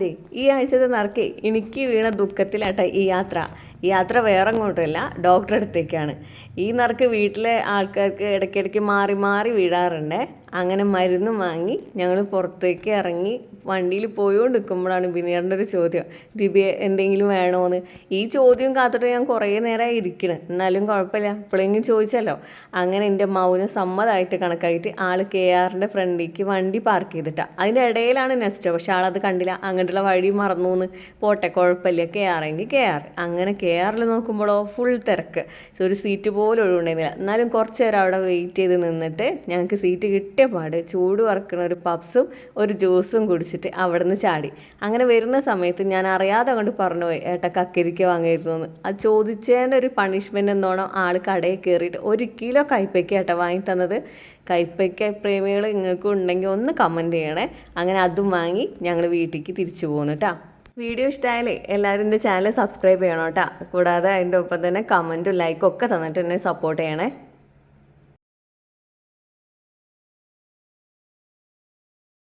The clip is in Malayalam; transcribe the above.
അതെ ഈ ആഴ്ചത്തെ നറുക്ക് എനിക്ക് വീണ ദുഃഖത്തിലാട്ടെ ഈ യാത്ര. ഈ യാത്ര വേറെ അങ്ങോട്ടല്ല ഡോക്ടറെ അടുത്തേക്കാണ്. ഈ നറുക്ക് വീട്ടിലെ ആൾക്കാർക്ക് ഇടയ്ക്കിടയ്ക്ക് മാറി മാറി വീഴാറുണ്ട്. അങ്ങനെ മരുന്ന് വാങ്ങി ഞങ്ങൾ പുറത്തേക്ക് ഇറങ്ങി വണ്ടിയിൽ പോയോണ്ട് നിൽക്കുമ്പോഴാണ് ബിനിയറിന്റെ ഒരു ചോദ്യം ദിബിയ എന്തെങ്കിലും വേണോന്ന്? ഈ ചോദ്യം കാത്തിട്ട് ഞാൻ കുറേ നേരമായി ഇരിക്കണം. എന്നാലും കുഴപ്പമില്ല ഇപ്പോഴെങ്കിലും ചോദിച്ചല്ലോ. അങ്ങനെ എന്റെ മൗനം സമ്മതമായിട്ട് കണക്കായിട്ട് ആൾ കെ ആറിന്റെ ഫ്രണ്ടിലേക്ക് വണ്ടി പാർക്ക് ചെയ്തിട്ടാ. അതിന്റെ ഇടയിലാണ് നെസ്റ്റോ പക്ഷെ ആളത് കണ്ടില്ല. അങ്ങോട്ടുള്ള വഴി മറന്നു എന്ന് പോട്ടെ കുഴപ്പമില്ല. കെ ആറെങ്കിൽ കെ ആർ. അങ്ങനെ കെ ആറിൽ നോക്കുമ്പോഴോ ഫുൾ തിരക്ക്. ഒരു സീറ്റ് പോലും ഒഴിവുണ്ടായിരുന്നില്ല. എന്നാലും കുറച്ച് നേരം അവിടെ വെയിറ്റ് ചെയ്ത് നിന്നിട്ട് ഞങ്ങൾക്ക് സീറ്റ് കിട്ടിയ ചൂട് വറക്കണ ഒരു പപ്സും ഒരു ജ്യൂസും കുടിച്ചിട്ട് അവിടെ നിന്ന് ചാടി. അങ്ങനെ വരുന്ന സമയത്ത് ഞാൻ അറിയാതെ കൊണ്ട് പറഞ്ഞു പോയി ഏട്ടാ കക്കരിക്ക വാങ്ങിയിരുന്നു എന്ന്. അത് ചോദിച്ചതിന്റെ ഒരു പണിഷ്മെന്റ് എന്നോണം ആൾ കടയിൽ കയറിയിട്ട് ഒരു കിലോ കൈപ്പയ്ക്ക ഏട്ടാ വാങ്ങി തന്നത് കൈപ്പയ്ക്ക പ്രേമികൾ നിങ്ങൾക്ക് ഉണ്ടെങ്കിൽ ഒന്ന് കമന്റ് ചെയ്യണേ. അങ്ങനെ അതും വാങ്ങി ഞങ്ങൾ വീട്ടിലേക്ക് തിരിച്ചു പോകുന്നു കേട്ടോ വീഡിയോ ഇഷ്ടമായാലേ എല്ലാവരും എന്റെ ചാനൽ സബ്സ്ക്രൈബ് ചെയ്യണം കേട്ടോ കൂടാതെ അതിന്റെ ഒപ്പം തന്നെ കമന്റും ലൈക്കും ഒക്കെ തന്നിട്ട് എന്നെ സപ്പോർട്ട് ചെയ്യണേ.